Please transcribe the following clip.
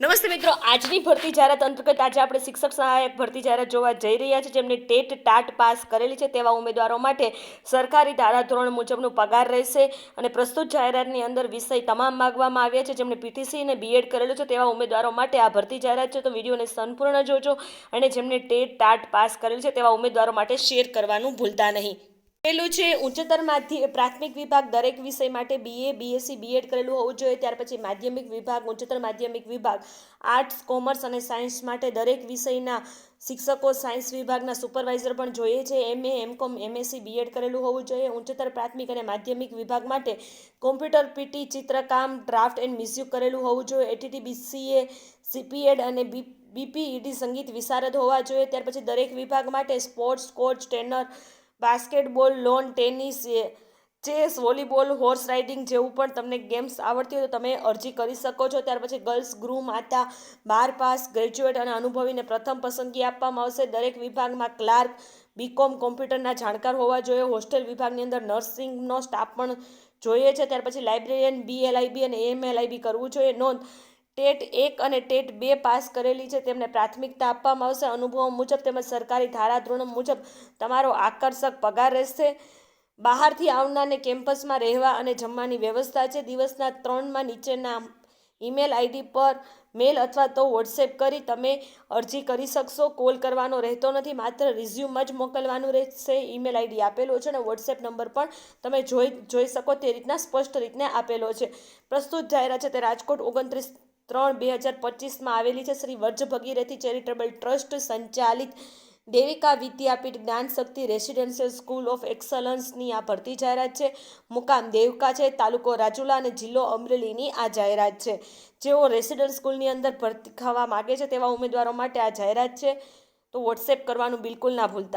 નમસ્તે મિત્રો, આજની ભરતી જાહેરાત અંતર્ગત આજે આપણે શિક્ષક સહાયક ભરતી જાહેરાત જોવા જઈ રહ્યા છીએ જેમને ટેટ ટાટ પાસ કરેલી છે તેવા ઉમેદવારો માટે સરકારી ધારાધોરણ મુજબનું પગાર રહેશે અને પ્રસ્તુત જાહેરાતની અંદર વિષય તમામ માગવામાં આવ્યા છે જેમણે પીટીસી અને બીએડ કરેલું છે તેવા ઉમેદવારો માટે આ ભરતી જાહેરાત છે. તો વિડીયોને સંપૂર્ણ જોજો અને જેમને ટેટ ટાટ પાસ કરેલી છે તેવા ઉમેદવારો માટે શેર કરવાનું ભૂલતા નહીં. પેલું છે. ઉચ્ચતર માધ્ય પ્રાથમિક વિભાગ દરેક વિષય માટે બીએ બીએસસી બીએડ કરેલું હોવું જોઈએ. ત્યાર પછી માધ્યમિક વિભાગ, ઉચ્ચતર માધ્યમિક વિભાગ આર્ટ્સ કોમર્સ અને સાયન્સ માટે દરેક વિષયના શિક્ષકો સાયન્સ વિભાગના સુપરવાઇઝર પણ જોઈએ છે. એમએ એમકોમ એમએસસી બીએડ કરેલું હોવું જોઈએ. ઉચ્ચતર પ્રાથમિક અને માધ્યમિક વિભાગ માટે કોમ્પ્યુટર પીટી ચિત્રકામ, ડ્રાફ્ટ એન્ડ મ્યુઝિક કરેલું હોવું જોઈએ. એટીટી બીસીએ સીપીએડ અને બી બીપીઈડી સંગીત વિશારદ હોવા જોઈએ. ત્યાર પછી દરેક વિભાગ માટે sports coach, trainer basketball, lawn, tennis chess, volleyball, horse riding જેવું પણ તમને ગેમ્સ આવડતી હોય તો તમે અરજી કરી શકો છો. ત્યાર પછી ગર્લ્સ ગૃહ માતા, બાર પાસ, ગ્રેજ્યુએટ અને અનુભવીને પ્રથમ પસંદગી આપવામાં આવશે. દરેક વિભાગમાં ક્લાર્ક, બીકોમ કોમ્પ્યુટરના જાણકાર હોવા જોઈએ. હોસ્ટેલ વિભાગની અંદર નર્સિંગનો સ્ટાફ પણ જોઈએ છે. ત્યાર પછી લાઇબ્રેરિયન બીએલઆઈબી અને એમએલઆઈબી કરવું જોઈએ. નોંધ ટેટ એક અને ટેટ બે પાસ કરેલી છે. તેમને પ્રાથમિકતા આપવામાં આવશે. અનુભવો મુજબ તેમજ સરકારી ધારાધોરણો મુજબ તમારો આકર્ષક પગાર રહેશે. બહારથી આવનારને કેમ્પસમાં રહેવા અને જમવાની વ્યવસ્થા છે. દિવસના ત્રણમાં નીચેના ઈમેલ આઈડી પર મેલ અથવા તો વોટ્સએપ કરી તમે અરજી કરી શકશો. કોલ કરવાનો રહેતો નથી. માત્ર રિઝ્યુમ જ મોકલવાનું રહેશે. ઈમેલ આઈડી આપેલો છે અને વોટ્સએપ નંબર પણ તમે જોઈ જોઈ શકો. તે રીતના સ્પષ્ટ રીતને આપેલો છે. પ્રસ્તુત જાહેરાત છે તે રાજકોટ ઓગણત્રીસ ત્રણ બે હજાર પચીસમાં આવેલી છે શ્રી વર્જ ભગીરથી ચેરિટેબલ ટ્રસ્ટ, સંચાલિત Devika Vidyapith Gyan Shakti residential school of એક્સલન્સની આ ભરતી જાહેરાત છે. મુકામ દેવકા છે, તાલુકો રાજુલા અને જિલ્લો અમરેલીની આ જાહેરાત છે. જેઓ રેસિડેન્ટ સ્કૂલની અંદર ભરતી ખાવા માગે છે તેવા ઉમેદવારો માટે આ જાહેરાત છે. તો વોટ્સએપ કરવાનું બિલકુલ ના ભૂલતા.